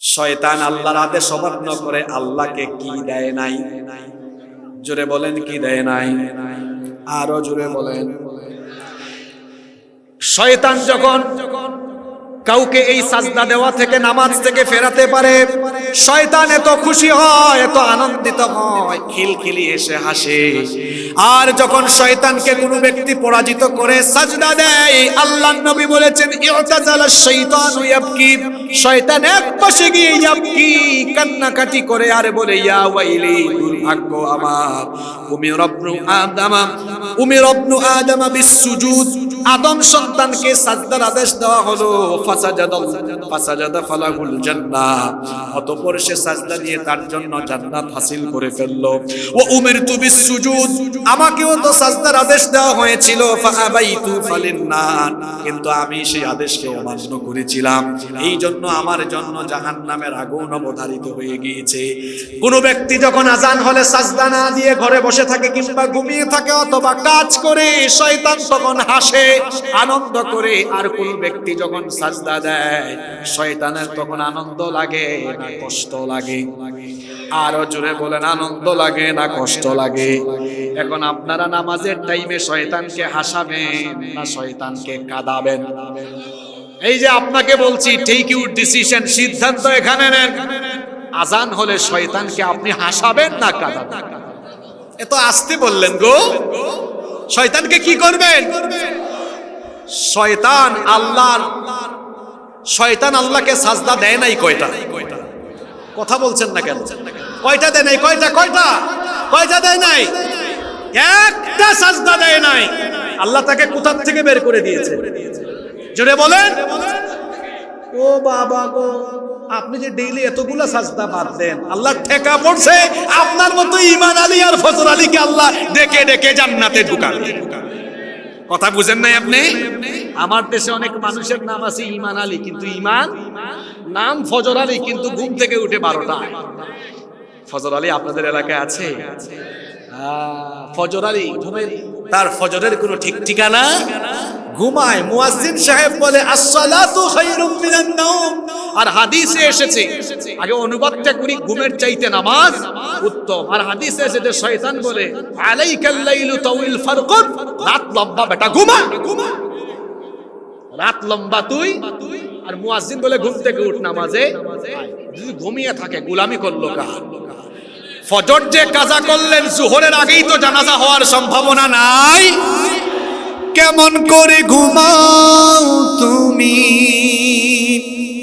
শয়তান আল্লাহর আদেশ অমান্য করে, আল্লাহকে কি দেয় নাই? জোরে বলেন, কি দেয় নাই? আরও জোরে বলেন। শয়তান যখন কাউকে এই সাজদা দেওয়া থেকে নামাজ থেকে ফেরাতে পারে, শয়তান এত খুশি হয়, এত আনন্দিত হয়, খিলখিলি এসে হাসে। আর যখন শয়তানকে কোনো ব্যক্তি পরাজিত করে সাজদা দেয় আল্লাহ নবী বলেছেন, ইউতাজাল শাইতান ইয়াবকি। শয়তান এক পাশে গিয়ে ইয়াবকি, কান্নাকাটি করে আর বলে, ইয়া ওয়াইলি, দুর্ভাগ্য আমার। উমি রব্নু আদামা, উমি রব্নু আদামা বিসুজুদ। আদম সন্তানকে সাজদার আদেশ দেওয়া হলো ফাসাজাদা ফাসাজাদা ফালাহুল জান্নাহ। অতঃপর সে সাজদা দিয়ে তার জন্য জান্নাত হাসিল করে ফেলল। ও উমিরতু বিসুজুদ, আমাকেও তো সাজদার আদেশ দেওয়া হয়েছিল ফাআবাইতু ফালিন্নার। কিন্তু আমি সেই আদেশকে অমান্য করেছিলাম। এই জন্য আমার জন্য জাহান্নামের আগুন অবধারিত হয়ে গিয়েছে। কোন ব্যক্তি যখন আজান হলে সাজদা না দিয়ে ঘরে বসে থাকে কিংবা ঘুমিয়ে থাকে অথবা কাজ করে, শয়তান তখন হাসে, আনন্দ করে। আর কোন ব্যক্তি যখন সাজদা দেয়, শয়তানের তখন আনন্দ লাগে না কষ্ট লাগে। আরও জোরে বলেন, আনন্দ লাগে না কষ্ট লাগে। এখন আপনারা নামাজের টাইমে শয়তানকে হাসাবেন না শয়তানকে কাঁদাবেন? এই যে আপনাকে বলছি টেক ইউর ডিসিশন সিদ্ধান্ত এখানে নেন। আজান হলে শয়তানকে আপনি হাসাবেন না কাঁদাবেন? এত আসতে বললেন গো। শয়তানকে কি করবেন? শয়তান আল্লাহর শয়তান আল্লাহকে সাজদা দেয় নাই কয়টা? কথা বলছেন না কেন? কয়টা দেয় নাই? কয়টা? কয়টা? কয়টা দেয় নাই? একটা সাজদা দেয় নাই। আল্লাহ তাকে কোথা থেকে বের করে দিয়েছে? জোরে বলেন। ও বাবা গো, আপনি যে ডেইলি এতগুলা সাজদা বাদ দেন, আল্লাহ ঠেকা পড়ছে, আপনার মতো ইমান আলী আর ফজর আলীকে আল্লাহ ডেকে ডেকে জান্নাতে ঢুকাবে কথা বুঝেন নাই আপনি? আমার দেশে অনেক মানুষের নাম আছে ইমান আলী, কিন্তু ইমান, নাম ফজর আলী, কিন্তু ঘুম থেকে উঠে বারোটা। ফজর আলী আপনাদের এলাকায় আছে? ফজর আলী ঘুমের তার ফজরের কোনো ঠিক ঠিকানা? ঘুমায় মুয়াজ্জিন সাহেব বলে, আসসালাতু খায়রুম মিনান নাওম। আর হাদিসে এসেছে, আগে অনুবাদটা করি, ঘুমের চাইতে নামাজ উত্তম। আর হাদিসে এসেছে শয়তান বলে, আলাইকাল লাইলু তাউইল ফারকুন। রাত লম্বা, বেটা, ঘুমা। রাত লম্বা তুই আর মুয়াজ্জিন বলে, ঘুম থেকে উঠ নামাজে। যদি ঘুমিয়ে থাকে, গোলামি করল কা ফজর যে কাজা করলেন, জোহরের আগেই তো জানাজা হওয়ার সম্ভাবনা নাই। কেমন করে ঘুমাও তুমি?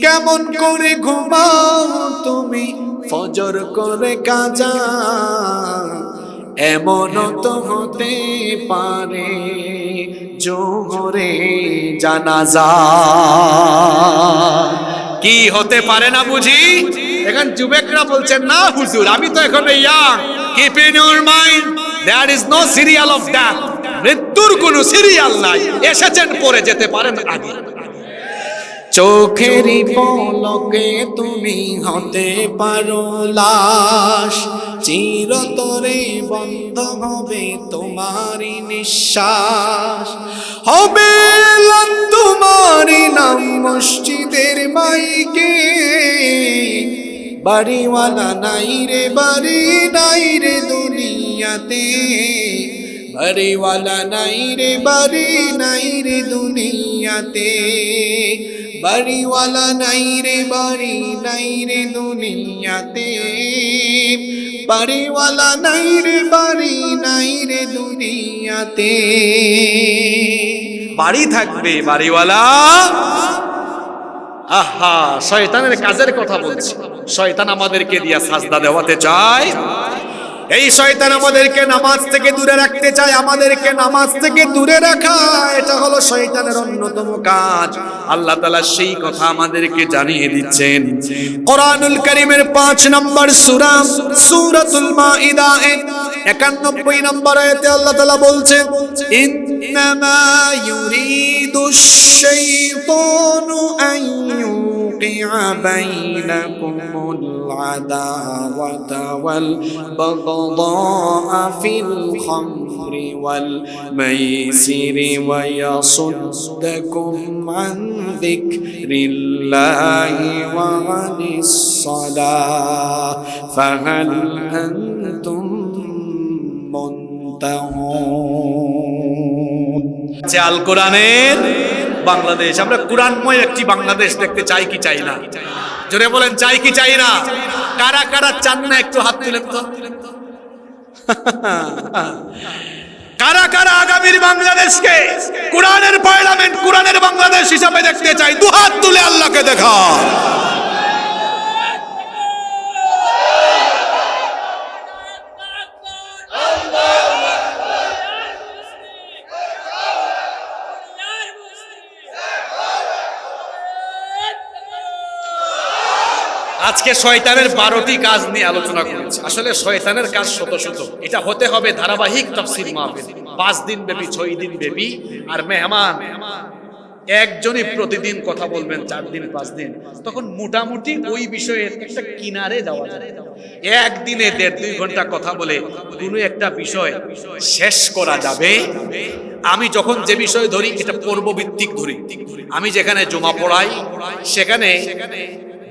কেমন করে ঘুমাও তুমি? ফজর করে কাজা এমন তো হতে পারে। জোহরে জানাজা। কি হতে পারে না বুঝি? এখন যুবকরা বলছেন, না হুজুর, আমি তো এখন yeah keep in your mind there is no serial of death মৃত্যুর কোনো সিরিয়াল নাই। এসেছেন পরে যেতে পারেন আগে। চোখেরই পলকে তুমি হতে পারো লাশ, চিরতরে বন্ধ হবে তোমারই নিঃশ্বাস। হবে তোমারই নাম মসজিদের মাইকে, বাড়িওয়ালা নাই রে, বাড়ি নাই রে দুনিয়াতে। বাড়িওয়ালা নাই রে, বাড়ি নাই রে দুনিয়াতে। বাড়িওয়ালা নাই রে, বাড়ি নাই রে দুনিয়াতে। বাড়িওয়ালা নাই রে, বাড়ি নাই রে দুনিয়াতে। বাড়ি থাকবে বাড়িওয়ালা আহা, শয়তানের কাজের কথা বলছি। শয়তান আমাদেরকে দিয়া সাজদা দেওয়াতে চায়। এই শয়তান আমাদেরকে নামাজ থেকে দূরে রাখতে চায়, আমাদেরকে নামাজ থেকে দূরে রাখা, এটা হলো শয়তানের অন্যতম কাজ। আল্লাহ তাআলা সেই কথা আমাদেরকে জানিয়ে দিচ্ছেন। কোরআনুল কারীমের 5 নম্বর সূরা, সূরাতুল মাইদা 91 নম্বর আয়াতে আল্লাহ তাআলা বলছেন, ইন্নামা ইউরিদুশ শাইতানু আন يوقع بينكم العداوة والبغضاء في الخمر والميسر ويصدكم عن ذكر الله وعن الصلاة فهل أنتم منتهون আল কোরআনের বাংলাদেশ। আমরা কোরআনময় একটি বাংলাদেশ দেখতে চাই কি চাই না? জোরে বলেন, চাই কি চাই না? কারা কারা চান না একটু হাত তুলেন তো? কারা কারা আগামীর বাংলাদেশকে কোরআনের পার্লামেন্ট, কোরআনের বাংলাদেশ হিসাবে দেখতে চাই? দু হাত তুলে আল্লাহকে দেখা আজকে শয়তানের বারোটি কাজ নিয়ে আলোচনা করেছি। আসলে শয়তানের কাজ শত শত। এটা হতে হবে ধারাবাহিক তফসিল মাহফিল। পাঁচ দিন ব্যাপী, ছয় দিন ব্যাপী। আর মেহমান, একজনই প্রতিদিন কথা বলবেন চার দিন, পাঁচ দিন। তখন মোটামুটি ওই বিষয়ের একটা কিনারে যাওয়া যায়। একদিনে দেড় দুই ঘণ্টা কথা বলে কোনো একটা বিষয় শেষ করা যাবে। আমি যখন যে বিষয় ধরি, এটা পর্বভিত্তিক ধরি। আমি যেখানে জমা পড়াই, সেখানে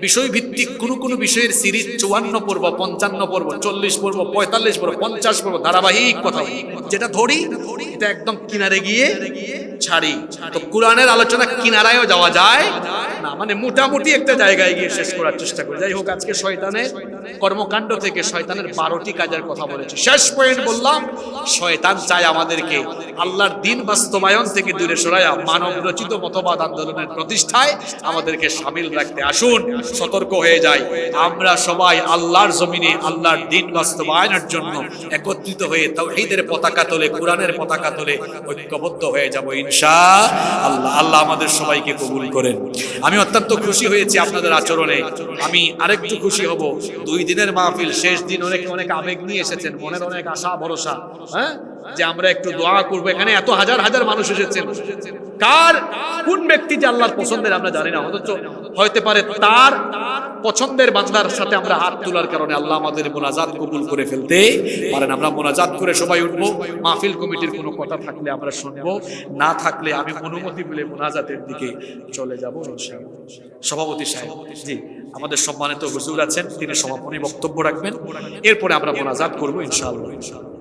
বিষয় ভিত্তিক কোন কোন বিষয়ের সিরিজ চুয়ান্ন পর্ব, পঞ্চান্ন পর্ব, চল্লিশ পর্ব, পঁয়তাল্লিশ পর্ব, পঞ্চাশ পর্ব, ধারাবাহিক কথা। যেটা ধরি, এটা একদম কিনারে গিয়ে ছাড়ি। তো কোরআনের আলোচনা কিনারায়ও যাওয়া যায় না মানে মোটামুটি একটা জায়গায় গিয়ে শেষ করার চেষ্টা করি। যাই হোক, আজকে শয়তানের কর্মকাণ্ড থেকে শয়তানের বারোটি কাজের কথা বলেছি। শেষ পয়েন্ট বললাম, শয়তান চায় আমাদেরকে আল্লাহর দিন বাস্তবায়ন থেকে দূরে সরাইয়া মানব রচিত মতবাদ আন্দোলনের প্রতিষ্ঠায় আমাদেরকে সামিল রাখতে আসুন, সতর্ক হয়ে যাই। আমরা সবাই আল্লাহর জমিনে আল্লাহর দিন বাস্তবায়নের জন্য একত্রিত হয়ে তাওহীদের পতাকা তোলে, কোরআনের পতাকা তোলে ঐক্যবদ্ধ হয়ে যাব ইনশা আল্লাহ আল্লাহ আমাদের সবাইকে কবুল করেন। আমি অত্যন্ত খুশি হয়েছি আপনাদের আচরণে। আমি আরেকটু খুশি হব। দুই দিনের মাহফিল, শেষ দিন অনেক অনেক আবেগ নিয়ে এসেছেন, মনের অনেক আশা, ভরসা হ্যাঁ? যে আমরা একটু দোয়া করব। এখানে এত হাজার হাজার মানুষ এসেছেন। কার? কোন ব্যক্তি যে আল্লাহর পছন্দের আমরা জানি না। অথচ হইতে পারে তার পছন্দের বান্দার সাথে আমরা হাত তোলার কারণে আল্লাহ আমাদের মোনাজাত কবুল করে ফেলতে পারেন। আমরা মোনাজাত করে সবাই উঠবো। মাহফিল কমিটির কোনো কথা থাকলে আমরা শুনব। না থাকলে আমি অনুমতি বলে মোনাজাতের দিকে চলে যাব সভাপতি সাহেব, জি, আমাদের সম্মানিত হুজুর আছেন। তিনি সমাপনী বক্তব্য রাখবেন। এরপরে আমরা মোনাজাত করব ইনশাআল্লাহ ইনশাআল্লাহ।